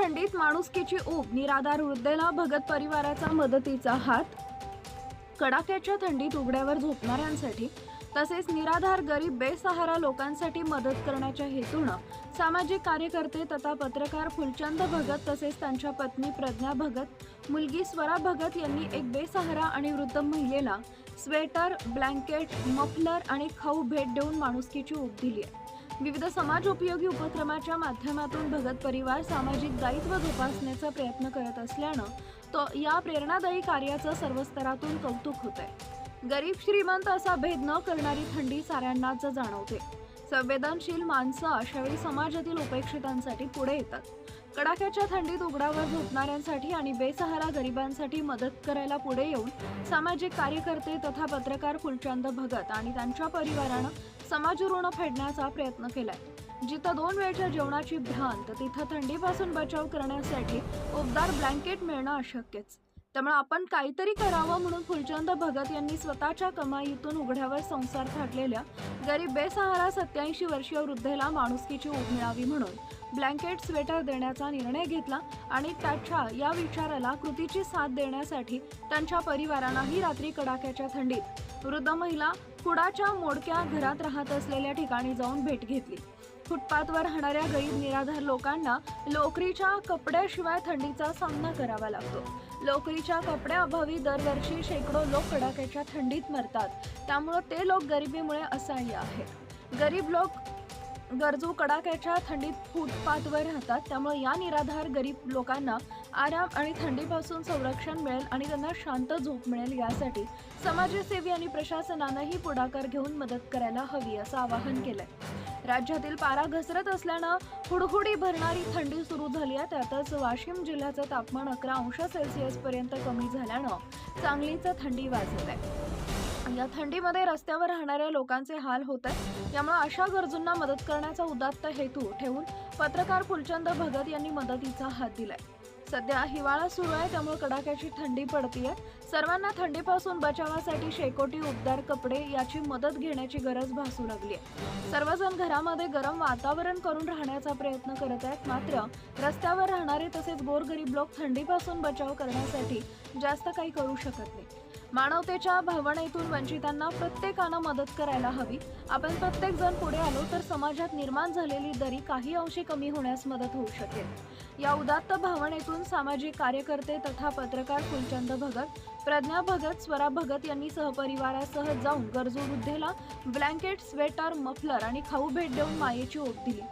थंडीत माणुसकीची ऊब निराधार वृद्धेला भगत परिवाराचा मदतीचा हात. कडाक्याच्या थंडीत उघड्यावर झोपणाऱ्यांसाठी तसेच निराधार गरीब बेसहारा लोकांसाठी मदत करण्याच्या हेतूनं सामाजिक कार्यकर्ते तथा पत्रकार फुलचंद भगत तसेच त्यांच्या पत्नी प्रज्ञा भगत मुलगी स्वरा भगत यांनी एक बेसहारा आणि वृद्ध महिलेला स्वेटर ब्लँकेट मफलर आणि खाऊ भेट देऊन माणुसकीची ऊब दिली आहे. विविध समाज उपयोगी उपक्रमाच्या माध्यमातून भगत परिवार सामाजिक दायित्व जोपासण्याचा प्रयत्न करत असल्यानं तो या प्रेरणादायी कार्याचं सर्व स्तरातून कौतुक होत आहे गरीब श्रीमंत असा भेद न करणारी थंडी साऱ्यांनाच जाणवते. संवेदनशील माणसं अशावेळी समाजातील उपेक्षितांसाठी पुढे येतात. कडाक्याच्या थंडीत उघड्यावर झोपणाऱ्यांसाठी आणि बेसहारा गरिबांसाठी मदत करायला पुढे येऊन सामाजिक कार्यकर्ते तथा पत्रकार फुलचंद भगत आणि त्यांच्या परिवारानं समाज ऋण फेडण्याचा प्रयत्न केलाय. जिथं दोन वेळच्या जेवणाची भ्रांत तिथं थंडीपासून बचाव करण्यासाठी उबदार ब्लँकेट मिळणं अशक्यच. त्यामुळे आपण काहीतरी करावं म्हणून फुलचंद भगत यांनी स्वतःच्या कमाईतून उघड्यावर संसार थाटलेल्या गरीब बेसहारा सत्याऐंशी वर्षीय वृद्धेला माणुसकीची ऊब मिळावी म्हणून ब्लँकेट स्वेटर देण्याचा निर्णय घेतला आणि त्याच्या या विचाराला कृतीची साथ देण्यासाठी त्यांच्या परिवारांनाही रात्री कडाक्याच्या थंडीत वृद्ध महिला कुडाच्या मोडक्या घरात राहत असलेल्या ठिकाणी जाऊन भेट घेतली. फुटपाथवर राहणाऱ्या गरीब निराधार लोकांना लोकरीच्या कपड्याशिवाय थंडीचा सामना करावा लागतो. लोकरीच्या कपड्याअभावी दरवर्षी शेकडो लोक कडाक्याच्या थंडीत मरतात. त्यामुळं ते लोक गरिबीमुळे असह्य आहेत. गरीब लोक गरजू कडाक्याच्या थंडीत फुटपाथवर राहतात. त्यामुळे या निराधार गरीब लोकांना आराम आणि थंडीपासून संरक्षण मिळेल आणि त्यांना शांत झोप मिळेल यासाठी समाजसेवी आणि प्रशासनानंही पुढाकार घेऊन मदत करायला हवी असं आवाहन केलंय. राज्यातील पारा घसरत असल्यानं हुडहुडी भरणारी थंडी सुरू झाली आहे. त्यातच वाशिम जिल्ह्याचं तापमान अकरा अंश सेल्सिअस पर्यंत कमी झाल्यानं चांगलीच थंडी वाजत आहे. या थंडीमध्ये रस्त्यावर राहणाऱ्या लोकांचे हाल होत आहेत. यामुळे अशा गरजूंना मदत करण्याचा उदात्त हेतू ठेवून पत्रकार फुलचंद भगत यांनी मदतीचा हात दिलाय. सध्या हिवाळा सुरू आहे त्यामुळे कडाक्याची थंडी पडतीये. सर्वांना थंडीपासून बचावासाठी शेकोटी उबदार कपडे याची मदत घेण्याची गरज भासू लागली आहे सर्वजण घरामध्ये गरम वातावरण करून राहण्याचा प्रयत्न करत आहेत मात्र रस्त्यावर राहणारे तसेच गोरगरीब लोक थंडीपासून बचाव करण्यासाठी जास्त काही करू शकत नाही मानवतेच्या भावनेतून वंचितांना प्रत्येकानं मदत करायला हवी. आपण प्रत्येक जण पुढे आलो तर समाजात निर्माण झालेली दरी काही अंशी कमी होण्यास मदत होऊ शकेल. या उदात्त भावनेतून सामाजिक कार्यकर्ते तथा पत्रकार फुलचंद भगत प्रज्ञा भगत स्वरा भगत यांनी सहपरिवारासह जाऊन गरजू वृद्धेला ब्लँकेट स्वेटर मफलर आणि खाऊ भेट देऊन मायेची ओढ दिली.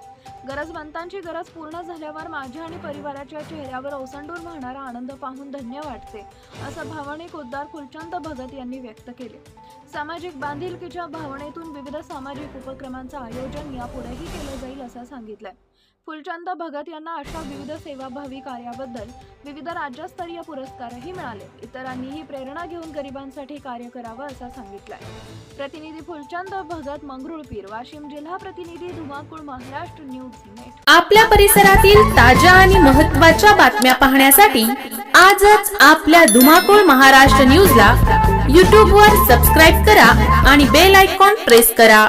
गरजवंतांची गरज पूर्ण झाल्यावर माझ्या आणि परिवाराच्या चेहऱ्यावर ओसंडून वाहणारा आनंद पाहून धन्य वाटते असं भावनिक उद्गार फुलचंद भगत यांनी व्यक्त केले. सामाजिक बांधिलकीच्या भावनेतून विविध सामाजिक उपक्रमांचं आयोजन यापुढेही केलं जाईल असं सांगितलंय. फुलचंद भगत यांना अशा विविध सेवाभावी कार्याबद्दल विविध राज्यस्तरीय पुरस्कारही मिळाले. इतरांनीही प्रेरणा घेऊन गरिबांसाठी कार्य करावं असं सांगितलंय. प्रतिनिधी फुलचंद भगत मंगरुळपीर वाशिम जिल्हा प्रतिनिधी धुमाकूळ महाराष्ट्र न्यूज नेट. आपल्या परिसरातील ताज्या आणि महत्त्वाच्या बातम्या पाहण्यासाठी आजच आपल्या धुमाकूळ महाराष्ट्र न्यूजला यूट्यूबवर सबस्क्राईब करा आणि बेल आयकॉन प्रेस करा.